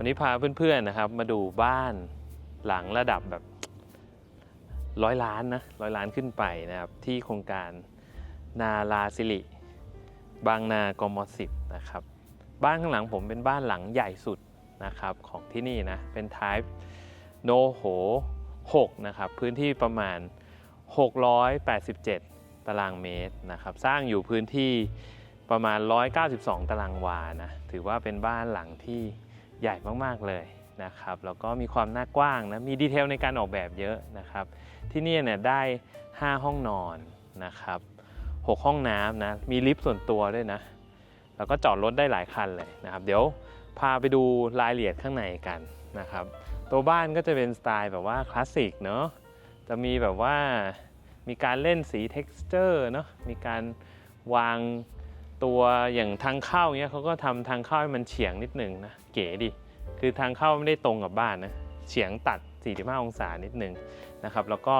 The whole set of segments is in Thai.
วันนี้พาเพื่อนๆนะครับ มาดูบ้านหลังระดับแบบร้อยล้านนะร้อยล้านขึ้นไปนะครับ ที่โครงการนาลาสิริ บางนากมสิบนะครับ บ้านข้างหลังผมเป็นบ้านหลังใหญ่สุดนะครับของที่นี่นะ เป็น type โนโห6นะครับ พื้นที่ประมาณ 687 ตารางเมตรนะครับ สร้างอยู่พื้นที่ประมาณ 192 ตารางวานะ ถือว่าเป็นบ้านหลังที่ ใหญ่มากๆเลยนะครับแล้วก็มีความหน้ากว้างนะมีดีเทลในการออกแบบเยอะนะครับ ที่นี่เนี่ยได้ 5 ห้องนอนนะครับ 6 ห้องน้ำนะมีลิฟต์ส่วนตัวด้วยนะ แล้วก็จอดรถได้หลายคันเลยนะครับ เดี๋ยวพาไปดูรายละเอียดข้างในกันนะครับ ตัวบ้านก็จะเป็นสไตล์แบบว่าคลาสสิกเนาะจะมีแบบว่ามีการเล่นสี texture เนาะมีการวาง ตัวอย่างทางเข้าเนี้ยเขาก็ทำทางเข้าให้มันเฉียงนิดหนึ่งนะเก๋ดิคือทางเข้าไม่ได้ตรงกับบ้านนะเฉียงตัด 45 องศานิดหนึ่งนะครับ แล้วก็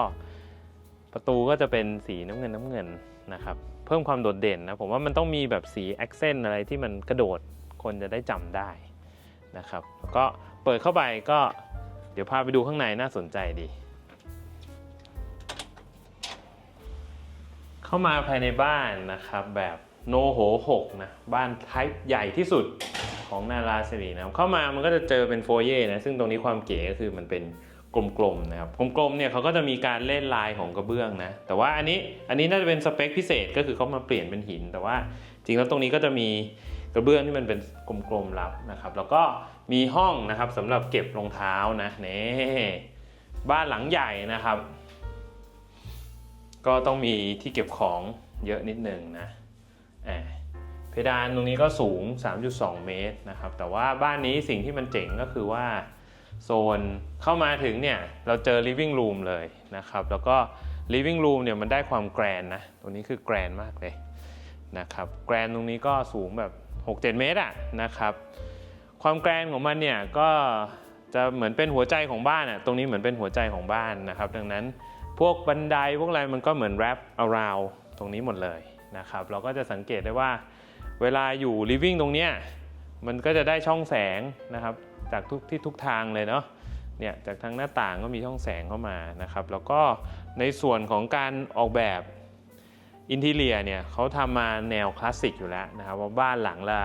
ประตูก็จะเป็นสีน้ำเงินน้ำเงินนะครับ เพิ่มความโดดเด่นนะผมว่ามันต้องมีแบบสีแอคเซนต์อะไรที่มันกระโดดคนจะได้จำได้นะครับแล้วก็เปิดเข้าไปก็เดี๋ยวพาไปดูข้างในน่าสนใจดี เข้ามาภายในบ้านนะครับแบบ โนโห6นะบ้านไทป์ใหญ่ที่สุดของนาราสิรินะครับเข้ามามันก็จะเจอเป็นโฟเย่นะซึ่งตรงนี้ความเก๋ก็คือมันเป็นกลมๆนะครับกลมๆเนี่ยเขาก็จะมีการเล่นลายของกระเบื้องนะแต่ว่าอันนี้อันนี้น่าจะเป็นสเปคพิเศษก็คือเขามาเปลี่ยนเป็นหิน แต่ว่าจริงแล้วตรงนี้ก็จะมีกระเบื้องที่มันเป็นกลมๆรับนะครับ แล้วก็มีห้องนะครับสำหรับเก็บรองเท้านะนี่บ้านหลังใหญ่นะครับ ก็ต้องมีที่เก็บของเยอะนิดหนึ่งนะ เพดานตรงนี้ก็สูง 3.2 เมตรนะครับ แต่ว่าบ้านนี้สิ่งที่มันเจ๋งก็คือว่าโซนเข้ามาถึงเนี่ยเราเจอ living room เลยนะครับ แล้วก็ living room เนี่ยมันได้ความแกรนนะตัวนี้คือแกรนมากเลยนะครับ แกรนตรงนี้ก็สูงแบบ 6-7 เมตรอะนะครับ ความแกรนของมันเนี่ยก็จะเหมือนเป็นหัวใจของบ้านอะตรงนี้เหมือนเป็นหัวใจของบ้านนะครับ ดังนั้นพวกบันไดพวกอะไรมันก็เหมือน wrap around ตรงนี้หมดเลย นะครับ เราก็จะสังเกตได้ว่าเวลาอยู่ living ตรงเนี้ยมันก็จะได้ช่องแสงนะครับ จากทุกที่ทุกทางเลยเนาะเนี่ยจากทางหน้าต่างก็มีช่องแสงเข้ามานะครับ แล้วก็ในส่วนของการออกแบบอินทีเลียเนี่ยเขาทำมาแนวคลาสสิกอยู่แล้วนะครับว่าบ้านหลังละ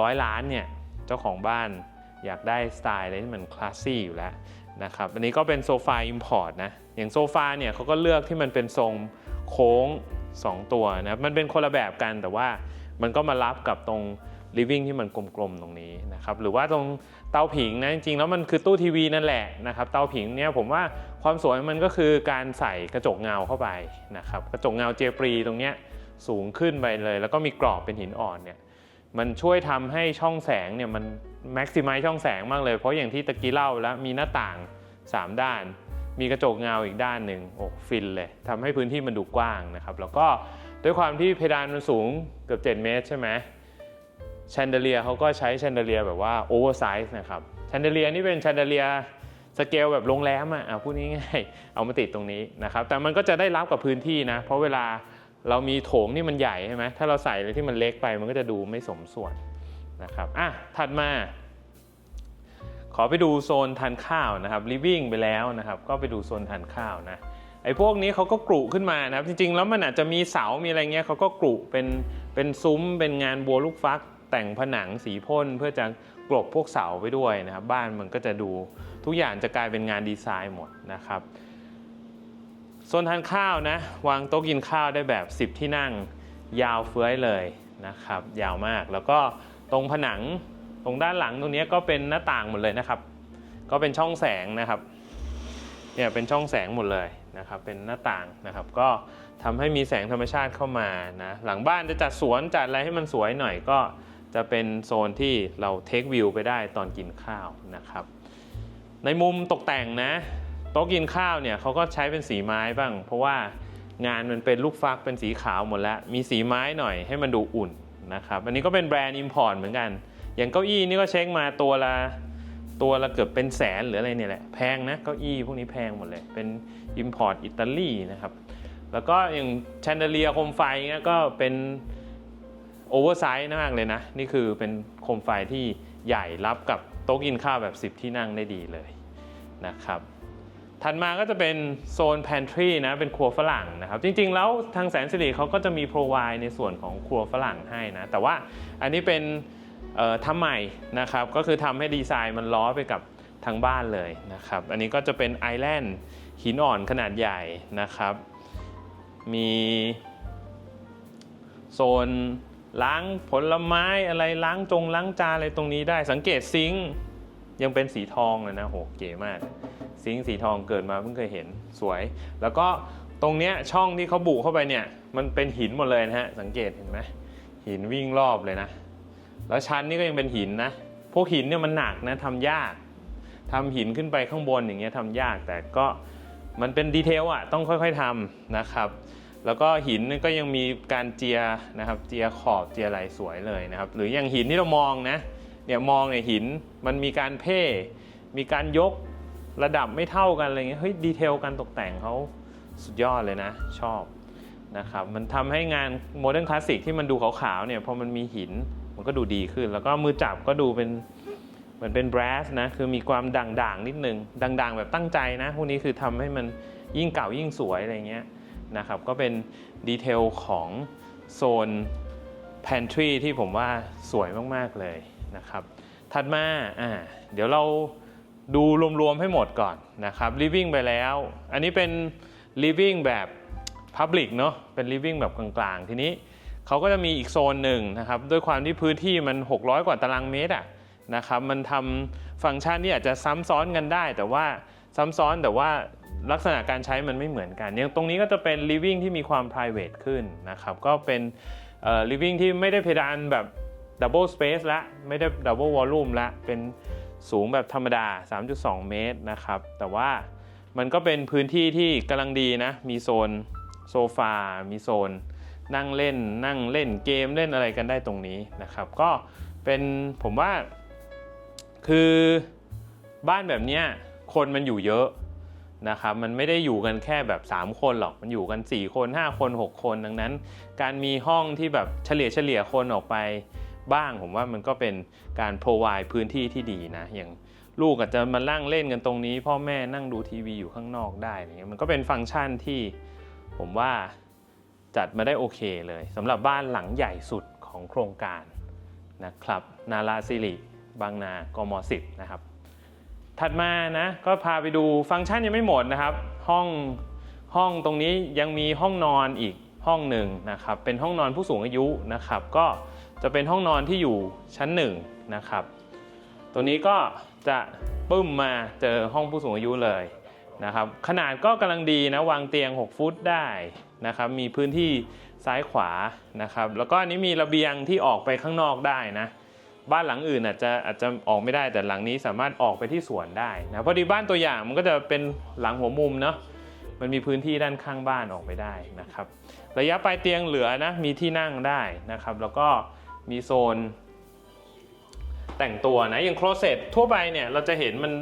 ร้อยล้านเนี่ยเจ้าของบ้านอยากได้สไตล์อะไรที่มันคลาสซี่อยู่แล้วนะครับอันนี้ก็เป็นโซฟาอิมพอร์ตนะอย่างโซฟาเนี่ยเขาก็เลือกที่มันเป็นทรงโค้ง 2 ตัวนะมันเป็นคนละแบบกันแต่ว่ามันก็มารับกับตรง living ที่มันกลมๆตรงนี้นะครับหรือว่าตรงเตาผิงนะจริงๆแล้วมันคือตู้ทีวีนั่นแหละนะครับเตาผิงเนี่ยผมว่าความสวยมันก็คือการใส่กระจกเงาเข้าไปนะครับกระจกเงาเจปรีตรงเนี้ยสูงขึ้นไปเลย แล้วก็มีกรอบเป็นหินอ่อนเนี่ยมันช่วยทำให้ช่องแสงเนี่ยมัน maximize ช่องแสงมากเลย เพราะอย่างที่ตะกี้เล่าแล้วมีหน้าต่าง 3 ด้าน มีกระจกเงาอีกด้านหนึ่งโอ้ฟินเลยทำให้พื้นที่มันดูกว้างนะครับแล้วก็ด้วยความที่เพดานมันสูงเกือบ 7 เมตรใช่ไหมแชนเดเลียเขาก็ใช้แชนเดเลียแบบว่าโอเวอร์ไซส์นะครับแชนเดเลียนี่เป็นแชนเดเลียสเกลแบบโรงแรมอะอะพูดง่ายๆเอามาติดตรงนี้นะครับแต่มันก็จะได้รับกับพื้นที่นะ เพราะเวลาเรามีโถงนี่มันใหญ่ใช่ไหมถ้าเราใส่อะไรที่มันเล็กไปมันก็จะดูไม่สมส่วนนะครับอะถัดมา ขอไปดูโซนทานข้าวนะครับ living ไปแล้วนะครับ ก็ไปดูโซนทานข้าวนะไอ้พวกนี้เขาก็กรุขึ้นมานะครับ จริงๆ แล้วมันอาจจะมีเสา มีอะไรเงี้ยเขาก็กรุเป็นเป็นซุ้ม เป็นงานบัวลูกฟัก แต่งผนังสีพ่นเพื่อจะกลบพวกเสาไปด้วยนะครับ บ้านมันก็จะดูทุกอย่างจะกลายเป็นงานดีไซน์หมดนะครับโซนทานข้าวนะ วางโต๊ะกินข้าวได้แบบ 10 ที่นั่งยาวเฟื้อยเลยนะครับ ยาวมากแล้วก็ตรงผนัง ตรงด้านหลังตรงนี้ก็เป็นหน้าต่างหมดเลยนะครับ ก็เป็นช่องแสงนะครับเนี่ยเป็นช่องแสงหมดเลยนะครับ เป็นหน้าต่างนะครับ ก็ทำให้มีแสงธรรมชาติเข้ามานะหลังบ้านจะจัดสวนจัดอะไรให้มันสวยหน่อยก็จะเป็นโซนที่เราเทควิวไปได้ตอนกินข้าวนะครับ ในมุมตกแต่งนะโต๊ะกินข้าวเนี่ยเขาก็ใช้เป็นสีไม้บ้าง เพราะว่างานมันเป็นลูกฟักเป็นสีขาวหมดแล้ว มีสีไม้หน่อยให้มันดูอุ่นนะครับ อันนี้ก็เป็นแบรนด์อิมพอร์ตเหมือนกัน อย่างเก้าอี้นี่ก็เช็คมาตัวละตัวละเกือบเป็นแสนหรืออะไรเนี่ยแหละแพงนะเก้าอี้พวกนี้แพงหมดเลยเป็น Import อิตาลีนะครับ แล้วก็อย่างแชนเดเลียโคมไฟเงี้ยก็เป็นโอเวอร์ไซส์มากเลยนะ นี่คือเป็นโคมไฟที่ใหญ่รับกับโต๊ะกินข้าวแบบ 10 ที่นั่งได้ดีเลยนะครับถัดมาก็จะเป็นโซน pantry นะ เป็นครัวฝรั่งนะครับ จริงๆ แล้วทางแสนสิริเขาก็จะมี provide ในส่วนของครัวฝรั่งให้นะ แต่ว่าอันนี้เป็น ทำใหม่นะครับก็คือทำให้ดีไซน์มันล้อไปกับทางบ้านเลยนะครับ อันนี้ก็จะเป็นไอแลนด์หินอ่อนขนาดใหญ่นะครับ มีโซนล้างผลไม้อะไรล้างจงล้างจานอะไรตรงนี้ได้สังเกตซิงยังเป็นสีทองเลยนะโหเก๋มาก ซิงสีทองเกิดมาเพิ่งเคยเห็นสวย แล้วก็ตรงเนี้ยช่องที่เขาบุเข้าไปเนี่ย มันเป็นหินหมดเลยนะฮะ สังเกตเห็นไหมหินวิ่งรอบเลยนะ แล้วชั้นนี่ก็ยังเป็นหินนะ พวกหินเนี่ยมันหนักนะทำยากทำหินขึ้นไปข้างบนอย่างเงี้ยทำยากแต่ก็มันเป็นดีเทลอะต้องค่อยๆทำนะครับ แล้วก็หินก็ยังมีการเจียนะครับ เจียขอบเจียอะไรสวยเลยนะครับ หรืออย่างหินที่เรามองนะเนี่ยมองเนี่ยหินมันมีการเพ่ มีการยกระดับไม่เท่ากันอะไรเงี้ยเฮ้ยดีเทลการตกแต่งเขาสุดยอดเลยนะ ชอบนะครับ มันทำให้งานโมเดิร์นคลาสสิกที่มันดูขาวๆเนี่ยพอมันมีหิน มันก็ดูดีขึ้น แล้วก็มือจับก็ดูเป็นเหมือนเป็นแบรสนะ คือมีความด่างๆนิดนึง ด่างๆ แบบตั้งใจนะ พวกนี้คือทำให้มันยิ่งเก่ายิ่งสวยอะไรเงี้ยนะครับ ก็เป็นดีเทลของโซน pantry ที่ผมว่าสวยมากๆเลยนะครับ ถัดมาอ่าเดี๋ยวเราดูรวมๆให้หมดก่อนนะครับ living ไปแล้ว อันนี้เป็น living แบบ public เนาะเป็น living แบบกลางๆ ทีนี้ เขาก็จะมีอีกโซนหนึ่งนะครับด้วยความที่พื้นที่มัน 600 กว่าตารางเมตรอะนะครับมันทำฟังก์ชันที่อาจจะซ้ำซ้อนกันได้ แต่ว่าซ้ำซ้อนแต่ว่าลักษณะการใช้มันไม่เหมือนกันอย่างตรงนี้ก็จะเป็น living ที่มีความ private ขึ้นนะครับก็เป็น living ที่ไม่ได้เพดานแบบ double space ละไม่ได้ double volume ละเป็นสูงแบบธรรมดา 3.2 เมตรนะครับ แต่ว่ามันก็เป็นพื้นที่ที่กำลังดีนะ มีโซนโซฟา มีโซน นั่งเล่นนั่งเล่นเกมเล่นอะไรกันได้ตรงนี้นะครับ ก็เป็นผมว่าคือบ้านแบบเนี้ยคนมันอยู่เยอะนะครับมันไม่ได้อยู่กันแค่แบบ 3 คนหรอกมันอยู่กัน 4 คน 5 คน 6 คน ดังนั้น การมีห้องที่แบบเฉลี่ยเฉลี่ยคนออกไปบ้าง ผมว่ามันก็เป็นการ provide พื้นที่ที่ดีนะ อย่างลูกอาจจะมานั่งเล่นกันตรงนี้ พ่อแม่นั่งดูทีวีอยู่ข้างนอกได้อะไรเงี้ยมันก็เป็นฟังก์ชันที่ผมว่า จัดมาได้โอเคเลยสำหรับบ้านหลังใหญ่สุดของโครงการนะครับนาราสิริบางนากม 10 นะครับ ถัดมานะก็พาไปดูฟังก์ชันยังไม่หมดนะครับ ห้องห้องตรงนี้ยังมีห้องนอนอีกห้องหนึ่งนะครับเป็นห้องนอนผู้สูงอายุนะครับ ก็จะเป็นห้องนอนที่อยู่ชั้นหนึ่งนะครับ ตัวนี้ก็จะปึ้มมาเจอห้องผู้สูงอายุเลย นะครับขนาดก็กำลังดีนะวางเตียง 6 ฟุตได้นะครับมีพื้นที่ซ้ายขวานะครับแล้วก็อันนี้มีระเบียงที่ออกไปข้างนอกได้นะบ้านหลังอื่นอาจจะอาจจะออกไม่ได้แต่หลังนี้สามารถออกไปที่สวนได้นะพอดีบ้านตัวอย่างมันก็จะเป็นหลังหัวมุมเนาะมันมีพื้นที่ด้านข้างบ้านออกไปได้นะครับระยะปลายเตียงเหลือนะมีที่นั่งได้นะครับแล้วก็มีโซนแต่งตัวนะอย่างโครเซตทั่วไปเนี่ยเราจะเห็นมัน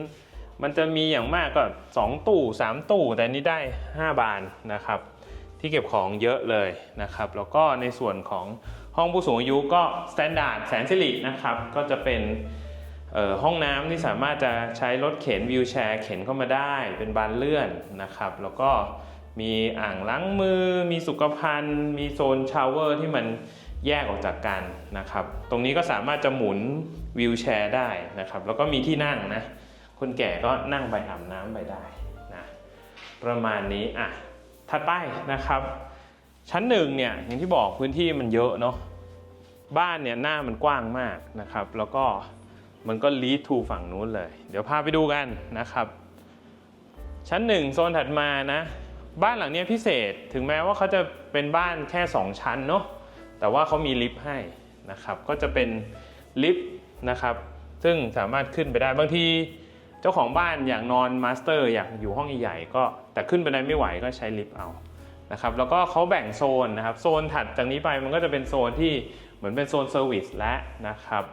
มันจะมีอย่างมากก็ 2 ตู้ 3 ตู้ แต่นี้ได้ 5 บานนะครับ ที่เก็บของเยอะเลยนะครับ แล้วก็ในส่วนของห้องผู้สูงอายุก็สแตนดาร์ดแสนสิรินะครับ ก็จะเป็นห้องน้ำที่สามารถจะใช้รถเข็นวิวแชร์เข็นเข้ามาได้เป็นบานเลื่อนนะครับ แล้วก็มีอ่างล้างมือ มีสุขภัณฑ์ มีโซนชาวเวอร์ที่มันแยกออกจากกันนะครับ ตรงนี้ก็สามารถจะหมุนวิวแชร์ได้นะครับ แล้วก็มีที่นั่งนะ คนแก่ก็นั่งไปอาบน้ำไปได้นะประมาณนี้อะถัดไปนะครับ ชั้นหนึ่งเนี่ยอย่างที่บอกพื้นที่มันเยอะเนาะบ้านเนี่ยหน้ามันกว้างมากนะครับ แล้วก็มันก็ลีทูฝั่งนู้นเลย เดี๋ยวพาไปดูกันนะครับ ชั้นหนึ่งโซนถัดมานะ บ้านหลังเนี้ยพิเศษถึงแม้ว่าเขาจะเป็นบ้านแค่ 2 ชั้นเนาะแต่ว่าเขามีลิฟต์ให้นะครับ ก็จะเป็นลิฟต์นะครับ ซึ่งสามารถขึ้นไปได้บางที เจ้าของบ้านอยากนอนมาสเตอร์อยากอยู่ห้องใหญ่ๆก็แต่ขึ้นไปได้ไม่ไหวก็ใช้ลิฟต์เอานะครับแล้วก็เขาแบ่งโซนนะครับโซนถัดจากนี้ไปมันก็จะเป็นโซนที่เหมือนเป็นโซนเซอร์วิสและนะครับ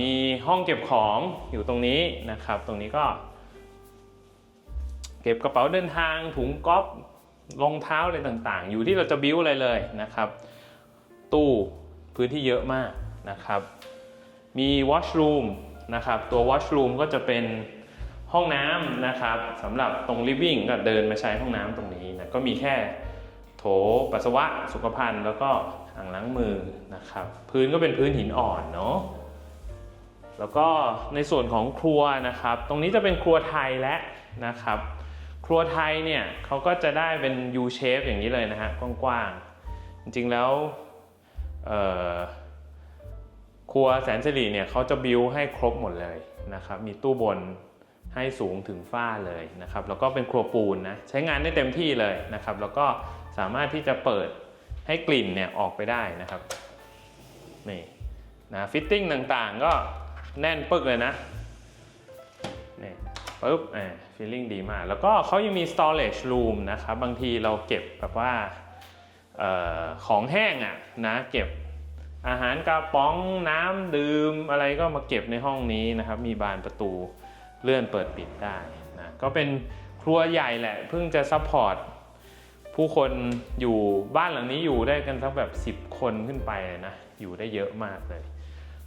มีห้องเก็บของอยู่ตรงนี้นะครับ ตรงนี้ก็ เก็บกระเป๋าเดินทางถุงก๊อฟรองเท้าอะไรต่างๆ อยู่ที่เราจะบิ้วอะไรเลยนะครับ ตู้พื้นที่เยอะมากนะครับ มี washroom นะครับ ตัว washroom ก็จะเป็นห้องน้ำนะครับสำหรับตรง living ก็เดินมาใช้ห้องน้ำตรงนี้นะก็มีแค่โถปัสสาวะสุขภัณฑ์แล้วก็อ่างล้างมือนะครับ พื้นก็เป็นพื้นหินอ่อนเนาะแล้วก็ในส่วนของครัวนะครับ ตรงนี้จะเป็นครัวไทยและนะครับ ครัวไทยเนี่ยเขาก็จะได้เป็น U shape อย่างนี้เลยนะฮะกว้างๆจริงๆแล้วเอ่อ ครัวแสนสิริเนี่ยเขาจะบิวให้ครบหมดเลยนะครับ มีตู้บนให้สูงถึงฝ้าเลยนะครับ แล้วก็เป็นครัวปูนนะ ใช้งานได้เต็มที่เลยนะครับ แล้วก็สามารถที่จะเปิดให้กลิ่นเนี่ยออกไปได้นะครับ นี่นะฟิตติ้งต่างๆ ก็แน่นปึกเลยนะนี่ปุ๊บอ่าฟีลลิ่งดีมาก แล้วก็เขายังมี storage room นะครับ บางทีเราเก็บแบบว่าออของแห้งอะนะ เก็บ อาหารกระป๋องน้ำดื่มอะไรก็มาเก็บในห้องนี้นะครับ มีบานประตูเลื่อนเปิดปิดได้นะก็เป็นครัวใหญ่แหละเพิ่งจะซัพพอร์ตผู้คนอยู่บ้านหลังนี้อยู่ได้กันสักแบบ 10 คนขึ้นไปนะ อยู่ได้เยอะมากเลย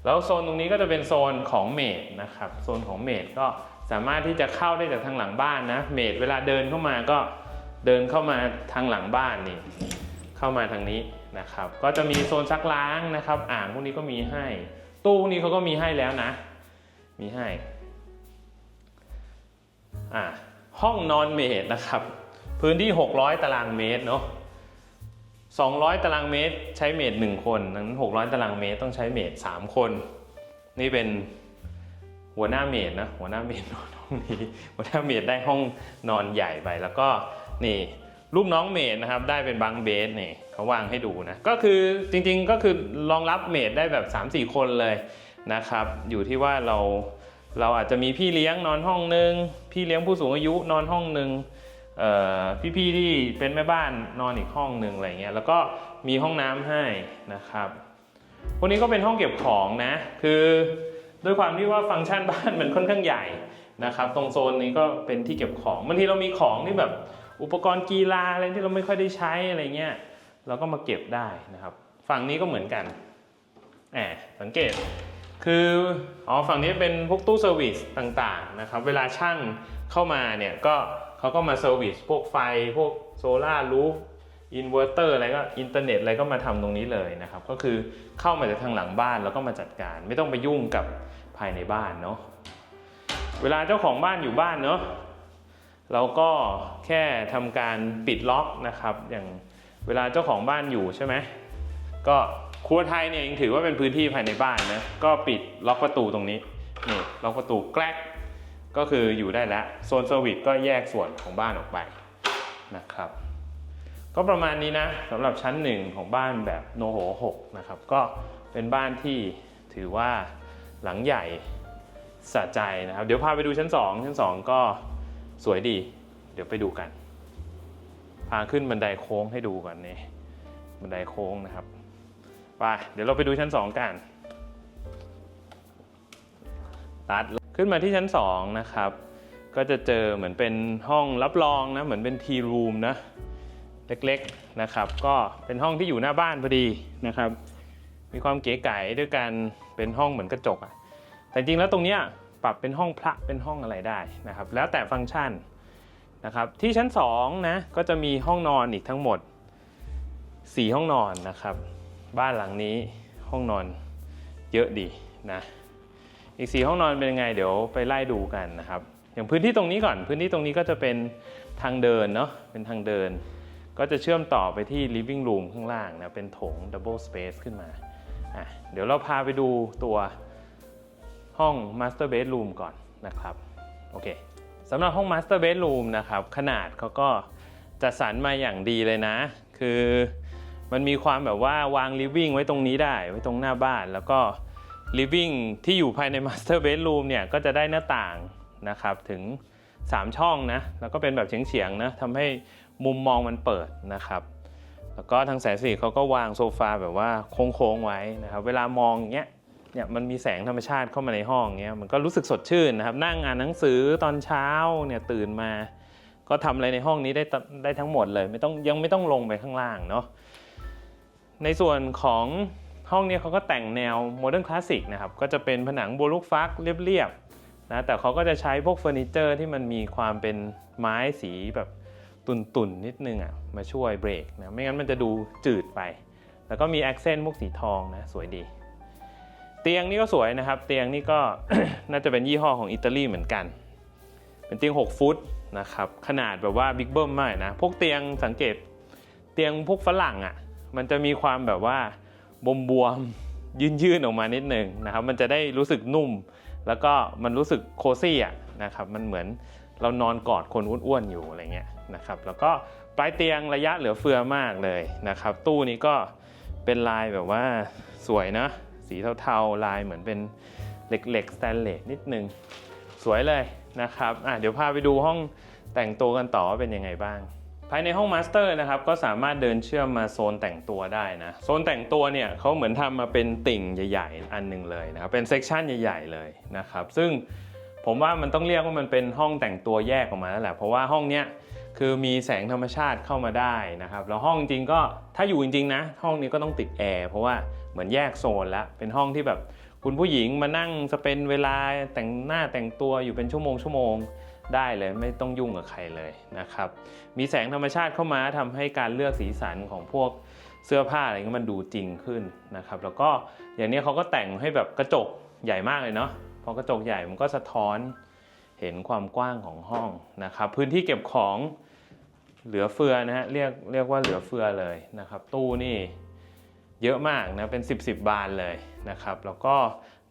แล้วโซนตรงนี้ก็จะเป็นโซนของเมดนะครับ โซนของเมดก็สามารถที่จะเข้าได้จากทางหลังบ้านนะ เมดเวลาเดินเข้ามาก็เดินเข้ามาทางหลังบ้านนี่ เข้ามาทางนี้นะครับ ก็จะมีโซนซักล้างนะครับ อ่างพวกนี้ก็มีให้ ตู้พวกนี้เขาก็มีให้แล้วนะ มีให้อ่าห้องนอนเมดนะครับ พื้นที่ 600 ตารางเมตรเนาะ200 ตารางเมตรใช้เมด1คนนั้น600 ตารางเมตรต้องใช้เมด3คน นี่เป็นหัวหน้าเมดนะหัวหน้าเมดนอนห้องนี้หัวหน้าเมดได้ห้องนอนใหญ่ไปแล้วก็นี่ ลูกน้องเมดนะครับได้เป็นบังเบสนี่เขาวางให้ดูนะก็คือจริงๆก็คือรองรับเมดได้แบบ 3-4 คนเลยนะครับอยู่ที่ว่าเราเราอาจจะมีพี่เลี้ยงนอนห้องนึง พี่เลี้ยงผู้สูงอายุนอนห้องนึงพี่ๆที่เป็นแม่บ้านนอนอีกห้องหนึ่งอะไรเงี้ยแล้วก็มีห้องน้ำให้นะครับพวกนี้ก็เป็นห้องเก็บของนะ คือด้วยความที่ว่าฟังก์ชันบ้านมันค่อนข้างใหญ่นะครับ ตรงโซนนี้ก็เป็นที่เก็บของบางทีเรามีของที่แบบ อุปกรณ์กีฬาอะไรที่เราไม่ค่อยได้ใช้อะไรเงี้ยเราก็มาเก็บได้นะครับ ฝั่งนี้ก็เหมือนกันแอบสังเกตคืออ๋อฝั่งนี้เป็นพวกตู้เซอร์วิสต่างๆนะครับ เวลาช่างเข้ามาเนี่ยก็เขาก็มาเซอร์วิสพวกไฟพวกโซลาร์รูฟอินเวอร์เตอร์อะไรก็อินเทอร์เน็ตอะไรก็มาทำตรงนี้เลยนะครับ ก็คือเข้ามาจากทางหลังบ้านแล้วก็มาจัดการ ไม่ต้องไปยุ่งกับภายในบ้านเนาะเวลาเจ้าของบ้านอยู่บ้านเนาะ เราก็แค่ทำการปิดล็อกนะครับ อย่างเวลาเจ้าของบ้านอยู่ใช่ไหมก็ครัวไทยเนี่ยยังถือว่าเป็นพื้นที่ภายในบ้านนะก็ปิดล็อกประตูตรงนี้นี่ล็อกประตูแกลกก็คืออยู่ได้แล้วโซนเซอร์วิสก็แยกส่วนของบ้านออกไปนะครับ ก็ประมาณนี้นะสำหรับชั้นหนึ่งของบ้านแบบโนโห6นะครับ ก็เป็นบ้านที่ถือว่าหลังใหญ่สะใจนะครับ เดี๋ยวพาไปดูชั้น 2 ชั้น 2 ก็ สวยดี เดี๋ยวไปดูกัน พาขึ้นบันไดโค้งให้ดูก่อนนี่บันไดโค้งนะครับไปเดี๋ยวเราไปดูชั้น 2 กันตัดขึ้นมาที่ชั้น 2 นะครับ ก็จะเจอเหมือนเป็นห้องรับรองนะ เหมือนเป็นทีรูมนะ เล็กๆนะครับ ก็เป็นห้องที่อยู่หน้าบ้านพอดีนะครับ มีความเก๋ไก๋ด้วยการเป็นห้องเหมือนกระจกอะแต่จริงแล้วตรงเนี้ย ปรับเป็นห้องพระเป็นห้องอะไรได้นะครับ แล้วแต่ฟังก์ชันนะครับที่ชั้น2นะก็จะมีห้องนอนอีกทั้งหมด 4 ห้องนอนนะครับ บ้านหลังนี้ห้องนอนเยอะดีนะอีก 4 ห้องนอนเป็นยังไงเดี๋ยวไปไล่ดูกันนะครับ อย่างพื้นที่ตรงนี้ก่อนพื้นที่ตรงนี้ก็จะเป็นทางเดินเนาะเป็นทางเดิน ก็จะเชื่อมต่อไปที่ living room ข้างล่างนะเป็นโถง double space ขึ้นมาอะเดี๋ยวเราพาไปดูตัว ห้อง master bedroom ก่อนนะครับโอเคสำหรับห้อง master bedroom นะครับขนาดเขาก็จัดสรรมาอย่างดีเลยนะ คือมันมีความแบบว่าวาง living ไว้ตรงนี้ได้ไว้ตรงหน้าบ้าน แล้วก็ living ที่อยู่ภายใน master bedroom เนี่ยก็จะได้หน้าต่างนะครับถึง 3 ช่องนะแล้วก็เป็นแบบเฉียงๆนะทำให้มุมมองมันเปิดนะครับ แล้วก็ทางแสนสีเขาก็วางโซฟาแบบว่าโค้งๆไว้นะครับ เวลามองอย่างเงี้ย เนี่ยมันมีแสงธรรมชาติเข้ามาในห้องเงี้ยมันก็รู้สึกสดชื่นนะครับนั่งอ่านหนังสือตอนเช้าเนี่ยตื่นมา ก็ทำอะไรในห้องนี้ได้ได้ทั้งหมดเลย ไม่ต้องยังไม่ต้องลงไปข้างล่างเนาะในส่วนของห้องนี้เขาก็แต่งแนวโมเดิร์นคลาสสิกนะครับก็จะเป็นผนังโบลูกฟักเรียบๆนะแต่เขาก็จะใช้พวกเฟอร์นิเจอร์ที่มันมีความเป็นไม้สีแบบตุ่นๆนิดนึงอะมาช่วยเบรกนะไม่งั้นมันจะดูจืดไป แล้วก็มีแอคเซนต์พวกสีทองนะสวยดี เตียงนี่ก็สวยนะครับ เตียงนี่ก็น่าจะเป็นยี่ห้อของอิตาลีเหมือนกัน เป็นเตียง 6 ฟุตนะครับขนาดแบบว่าบิ๊กเบิ้มมากนะพวกเตียงสังเกตเตียงพวกฝรั่งอะมันจะมีความแบบว่าบมบวมๆยื่นๆออกมานิดนึงนะครับ มันจะได้รู้สึกนุ่ม แล้วก็มันรู้สึกโคซี่อะนะครับมันเหมือนเรานอนกอดคนอ้วนๆอยู่อะไรเงี้ยนะครับแล้วก็ปลายเตียงระยะเหลือเฟือมากเลยนะครับ ตู้นี้ก็เป็นลายแบบว่าสวยนะ สีเทาๆ ลายเหมือนเป็นเหล็กๆสแตนเลสนิดนึง สวยเลยนะครับอะเดี๋ยวพาไปดูห้องแต่งตัวกันต่อว่าเป็นยังไงบ้าง ภายในห้องมาสเตอร์นะครับก็สามารถเดินเชื่อมมาโซนแต่งตัวได้นะ โซนแต่งตัวเนี่ยเขาเหมือนทำมาเป็นติ่งใหญ่ๆ อันหนึ่งเลยนะครับ เป็นเซกชันใหญ่ๆเลยนะครับ ซึ่งผมว่ามันต้องเรียกว่ามันเป็นห้องแต่งตัวแยกออกมาแล้วแหละเพราะว่าห้องเนี้ย คือมีแสงธรรมชาติเข้ามาได้นะครับแล้วห้องจริงก็ถ้าอยู่จริงๆนะ ห้องนี้ก็ต้องติดแอร์เพราะว่าเหมือนแยกโซนแล้วเป็นห้องที่แบบคุณผู้หญิงมานั่งสเปนเวลาแต่งหน้าแต่งตัวอยู่เป็นชั่วโมงชั่วโมงได้เลยไม่ต้องยุ่งกับใครเลยนะครับ มีแสงธรรมชาติเข้ามาทำให้การเลือกสีสันของพวกเสื้อผ้าอะไรเงี้ยมันดูจริงขึ้นนะครับ แล้วก็อย่างนี้เขาก็แต่งให้แบบกระจกใหญ่มากเลยเนาะพอกระจกใหญ่มันก็สะท้อนเห็นความกว้างของห้องนะครับ พื้นที่เก็บของ เหลือเฟือนะฮะเรียกเรียกว่าเหลือเฟือเลยนะครับ ตู้นี่เยอะมากนะเป็น 10 10บานเลยนะครับ แล้วก็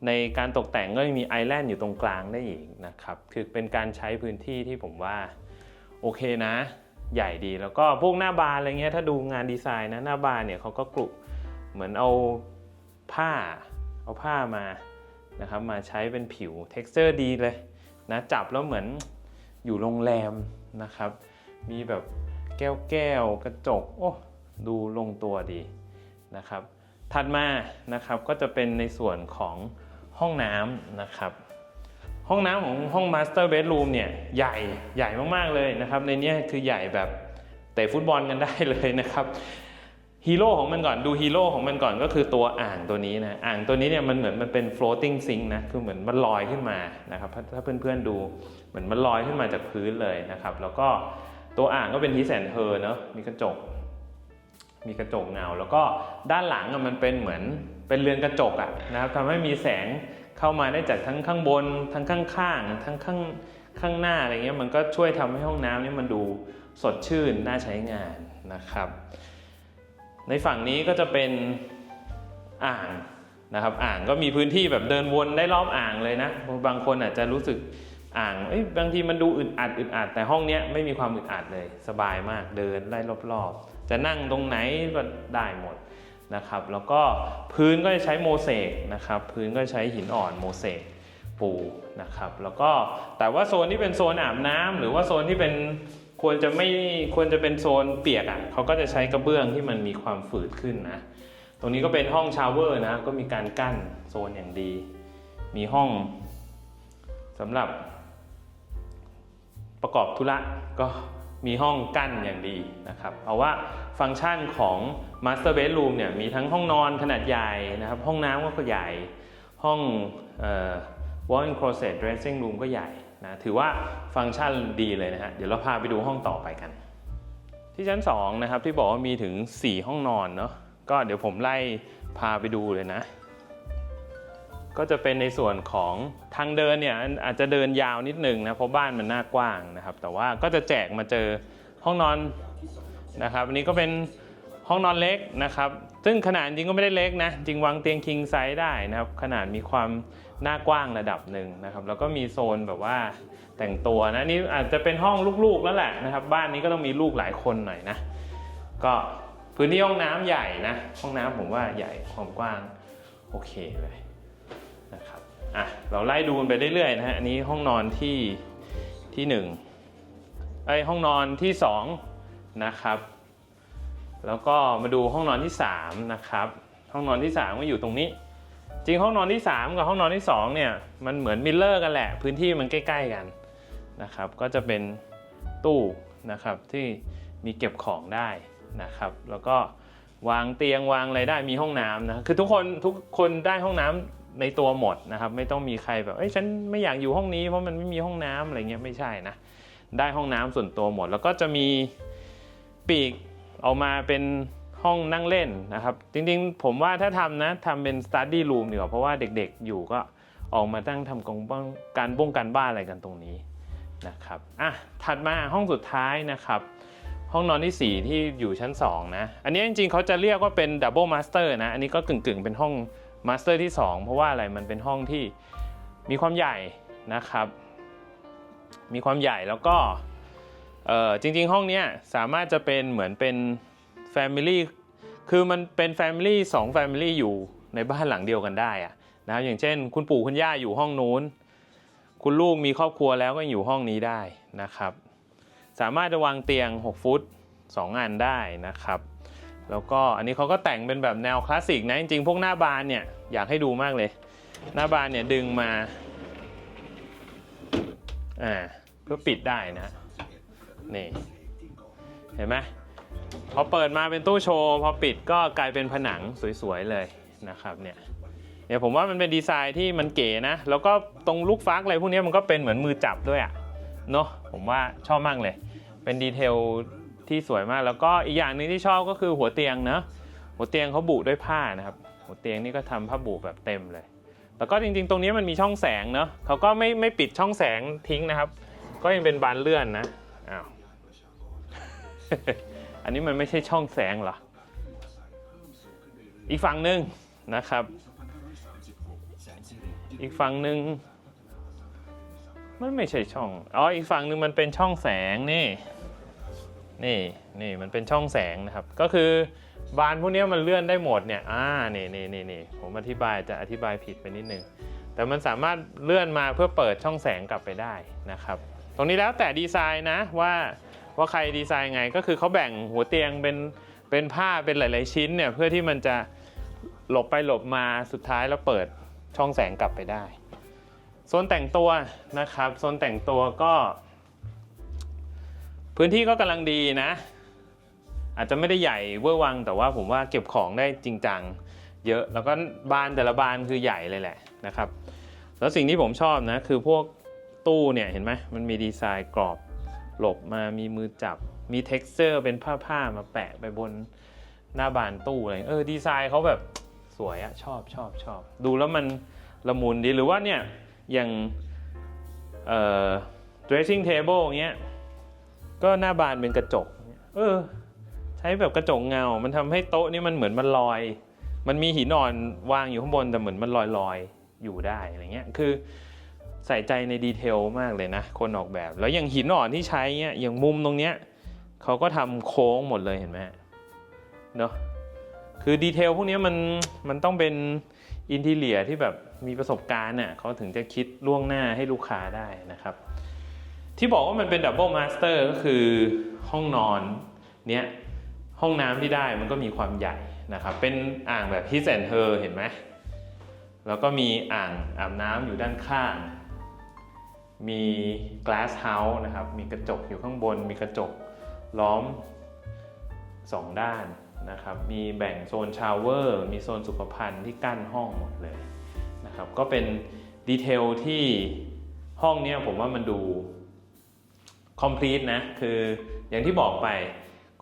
ในการตกแต่งก็ยังมีไอแลนด์อยู่ตรงกลางได้อีกนะครับคือเป็นการใช้พื้นที่ที่ผมว่าโอเคนะ ใหญ่ดีแล้วก็พวกหน้าบานอะไรเงี้ยถ้าดูงานดีไซน์นะหน้าบานเนี่ยเขาก็กลุเหมือนเอาผ้าเอาผ้ามานะครับมาใช้เป็นผิว t e x t อร์ดีเลยนะจับแล้วเหมือนอยู่โรงแรมนะครับ มีแบบ แก้วแก้วกระจกโอ้ดูลงตัวดีนะครับ ถัดมานะครับก็จะเป็นในส่วนของห้องน้ำนะครับ ห้องน้ำของห้องมาสเตอร์เบดรูมเนี่ยใหญ่ใหญ่มากๆเลยนะครับ ในนี้คือใหญ่แบบเตะฟุตบอลกันได้เลยนะครับฮีโร่ของมันก่อนดูฮีโร่ของมันก่อนก็คือตัวอ่างตัวนี้นะอ่างตัวนี้เนี่ยมันเหมือนมันเป็น floating sink นะคือเหมือนมันลอยขึ้นมานะครับถ้าเพื่อนๆดูเหมือนมันลอยขึ้นมาจากพื้นเลยนะครับ แล้วก็ ตัวอ่างก็เป็นฮิสแอนเฮอเนาะมีกระจก มีกระจกเงา แล้วก็ด้านหลังมันเป็นเหมือนเป็นเรือนกระจกอะนะครับทำให้มีแสงเข้ามาได้จากทั้งข้างบน ทั้งข้างๆทั้งข้างข้างหน้าอะไรเงี้ยมันก็ช่วยทำให้ห้องน้ำนี่มันดูสดชื่นน่าใช้งานนะครับ ในฝั่งนี้ก็จะเป็นอ่างนะครับ อ่างก็มีพื้นที่แบบเดินวนได้รอบอ่างเลยนะบางคนอาจจะรู้สึก อ่างเอ้ยบางทีมันดูอึดอัดอึดอัดแต่ห้องเนี้ยไม่มีความอึดอัดเลย สบายมากเดินไล่รอบๆ จะนั่งตรงไหนก็ได้หมดนะครับ แล้วก็พื้นก็จะใช้โมเสกนะครับ พื้นก็ใช้หินอ่อนโมเสกปูนะครับ แล้วก็แต่ว่าโซนที่เป็นโซนอาบน้ำหรือว่าโซนที่เป็นควรจะไม่ควรจะเป็นโซนเปียกอะเขาก็จะใช้กระเบื้องที่มันมีความฝืดขึ้นนะ ตรงนี้ก็เป็นห้องชาวเวอร์นะก็มีการกั้นโซนอย่างดี มีห้องสำหรับ ประกอบธุระก็มีห้องกั้นอย่างดีนะครับเอาว่าฟังก์ชันของ Master Bedroom เนี่ยมีทั้งห้องนอนขนาดใหญ่นะครับห้องน้ำก็ใหญ่ ห้องเอ่อ walk-in closet dressing room ก็ใหญ่นะถือว่าฟังก์ชันดีเลยนะฮะเดี๋ยวเราพาไปดูห้องต่อไปกัน ที่ชั้น2นะครับที่บอกว่ามีถึง 4 ห้องนอนเนาะก็เดี๋ยวผมไล่พาไปดูเลยนะ ก็จะเป็นในส่วนของทางเดินเนี่ยอาจจะเดินยาวนิดนึงนะเพราะบ้านมันน่ากว้างนะครับ แต่ว่าก็จะแจกมาเจอห้องนอนนะครับอันนี้ก็เป็นห้องนอนเล็กนะครับ ซึ่งขนาดจริงก็ไม่ได้เล็กนะ จริงวางเตียงคิงไซส์ได้นะครับ ขนาดมีความหน้ากว้างระดับหนึ่งนะครับ แล้วก็มีโซนแบบว่าแต่งตัวนะนี่อาจจะเป็นห้องลูกๆแล้วแหละนะครับ บ้านนี้ก็ต้องมีลูกหลายคนหน่อยนะ ก็พื้นที่ห้องน้ำใหญ่นะ ห้องน้ำผมว่าใหญ่ความกว้างโอเคเลย อะเราไล่ดูกันไปเรื่อยๆนะฮะอันนี้ห้องนอนที่ที่หนึ่งไอห้องนอนที่สองนะครับ แล้วก็มาดูห้องนอนที่สามนะครับห้องนอนที่สามก็อยู่ตรงนี้ จริงห้องนอนที่สามกับห้องนอนที่สองเนี่ยมันเหมือนมิลเลอร์กันแหละ พื้นที่มันใกล้ ๆกันนะครับ ก็จะเป็นตู้นะครับที่มีเก็บของได้นะครับ แล้วก็วางเตียงวางอะไรได้มีห้องน้ำนะคือทุกคนทุกคนได้ห้องน้ำ ในตัวหมดนะครับ ไม่ต้องมีใครแบบเอ้ยฉันไม่อยากอยู่ห้องนี้เพราะมันไม่มีห้องน้ำอะไรเงี้ยไม่ใช่นะได้ห้องน้ำส่วนตัวหมด แล้วก็จะมีปีกออกมาเป็นห้องนั่งเล่นนะครับ จริงๆ ผมว่าถ้าทำนะทำเป็น study room ดีกว่าเพราะว่าเด็กๆอยู่ก็ออกมาตั้งทำกองบ้างการบ้งการบ้านอะไรกันตรงนี้นะครับอะถัดมาห้องสุดท้ายนะครับ ห้องนอนที่ 4 ที่อยู่ชั้น 2 นะ อันนี้จริงๆเขาจะเรียกว่าเป็น Double Master นะ อันนี้ก็กึ่งๆ เป็นห้อง Master ที่ 2 เพราะว่าอะไรมันเป็นห้องที่มีความใหญ่นะครับ มีความใหญ่แล้วก็จริง ๆ ห้องนี้สามารถจะเป็นเหมือนเป็น Family คือมันเป็น Family 2 Family อยู่ในบ้านหลังเดียวกันได้อะนะครับอย่างเช่น คุณปู่คุณย่าอยู่ห้องนู้น คุณลูกมีครอบครัวแล้วก็อยู่ห้องนี้ได้นะครับ สามารถจะวางเตียง 6 ฟุต 2 อันได้นะครับ แล้วก็อันนี้เขาก็แต่งเป็นแบบแนวคลาสสิกนะ จริงๆ พวกหน้าบานเนี่ย อยากให้ดูมากเลย หน้าบานเนี่ยดึงมาอ่าเพื่อปิดได้นะ นี่ เห็นไหมพอเปิดมาเป็นตู้โชว์ พอปิดก็กลายเป็นผนังสวยๆเลยนะครับเนี่ยเนี่ยผมว่ามันเป็นดีไซน์ที่มันเก๋นะ แล้วก็ตรงลูกฟักอะไรพวกนี้มันก็เป็นเหมือนมือจับด้วยอะเนาะผมว่าชอบมากเลย เป็นดีเทล ที่สวยมากแล้วก็อีกอย่างหนึ่งที่ชอบก็คือหัวเตียงเนาะหัวเตียงเขาบุด้วยผ้านะครับ หัวเตียงนี่ก็ทำผ้าบุแบบเต็มเลย แล้วก็จริงๆ ตรงนี้มันมีช่องแสงเนาะเขาก็ไม่ไม่ปิดช่องแสงทิ้งนะครับ ก็ยังเป็นบานเลื่อนนะอ้าวอันนี้มันไม่ใช่ช่องแสงเหรออีกฝั่งหนึ่งนะครับ อีกฝั่งหนึ่งมันไม่ใช่ช่อง อ๋อ อีกฝั่งหนึ่งมันเป็นช่องแสงนี่ นี่นี่มันเป็นช่องแสงนะครับ ก็คือบานพวกนี้มันเลื่อนได้หมดเนี่ยอ่านี่นี่นี่นี่ผมอธิบายจะอธิบายผิดไปนิดนึงแต่มันสามารถเลื่อนมาเพื่อเปิดช่องแสงกลับไปได้นะครับ ตรงนี้แล้วแต่ดีไซน์นะว่าว่าใครดีไซน์ไงก็คือเขาแบ่งหัวเตียงเป็นเป็นผ้าเป็นหลาย ๆ ชิ้นเนี่ยเพื่อที่มันจะหลบไปหลบมาสุดท้ายแล้วเปิดช่องแสงกลับไปได้โซนแต่งตัวนะครับโซนแต่งตัวก็ พื้นที่ก็กำลังดีนะ อาจจะไม่ได้ใหญ่เวอร์วัง แต่ว่าผมว่าเก็บของได้จริงจังเยอะแล้วก็บานแต่ละบานคือใหญ่เลยแหละนะครับ แล้วสิ่งที่ผมชอบนะคือพวกตู้เนี่ยเห็นไหมมันมีดีไซน์กรอบหลบมามีมือจับมี t e x t อร์เป็นผ้าผ้าๆมาแปะไปบนหน้าบานตู้อะไรเออดีไซน์เขาแบบสวยอะชอบชอบชอบ ดูแล้วมันละมุนดีหรือว่าเนี่ยอย่างเอ่อ dressing table เงี้ย ก็หน้าบานเป็นกระจก เออ ใช้แบบกระจกเงา มันทำให้โต๊ะนี่มันเหมือนมันลอย มันมีหินอ่อนวางอยู่ข้างบนแต่เหมือนมันลอยลอยอยู่ได้อะไรเงี้ย คือใส่ใจในดีเทลมากเลยนะ คนออกแบบ แล้วอย่างหินอ่อนที่ใช้เงี้ย อย่างมุมตรงเนี้ยเขาก็ทำโค้งหมดเลยเห็นไหมเนาะ คือดีเทลพวกนี้มันมันต้องเป็นอินทีเลียที่แบบมีประสบการณ์น่ะเขาถึงจะคิดล่วงหน้าให้ลูกค้าได้นะครับ ที่บอกว่ามันเป็นดับเบิลมาสเตอร์ก็คือห้องนอนเนี้ยห้องน้ำที่ได้มันก็มีความใหญ่นะครับ เป็นอ่างแบบ his and her เห็นไหมแล้วก็มีอ่างอาบน้ำอยู่ด้านข้าง มี glass house นะครับ มีกระจกอยู่ข้างบน มีกระจกล้อมสองด้านนะครับ มีแบ่งโซนชาวเวอร์ มีโซนสุขภัณฑ์ที่กั้นห้องหมดเลยนะครับ ก็เป็นดีเทลที่ห้องเนี้ยผมว่ามันดู complete นะคืออย่างที่บอกไป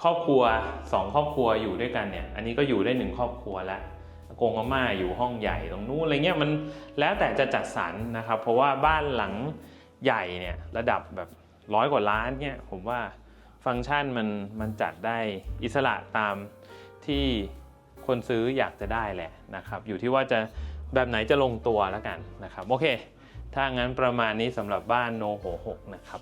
ครอบครัว 2 ครอบครัวอยู่ด้วยกันเนี่ยอันนี้ก็อยู่ได้หนึ่งครอบครัวล้วอากงอาม่าอยู่ห้องใหญ่ตรงนู้นอะไรเงี้ยมันแล้วแต่จะจัดสรรนะครับ เพราะว่าบ้านหลังใหญ่เนี่ยระดับแบบร้อยกว่าล้านเนี่ยผมว่าฟังก์ชันมันมันจัดได้อิสระตามที่คนซื้ออยากจะได้แหละนะครับ อยู่ที่ว่าจะแบบไหนจะลงตัวแล้วกันนะครับ โอเค ถ้างั้นประมาณนี้สำหรับบ้านโนโห6นะครับ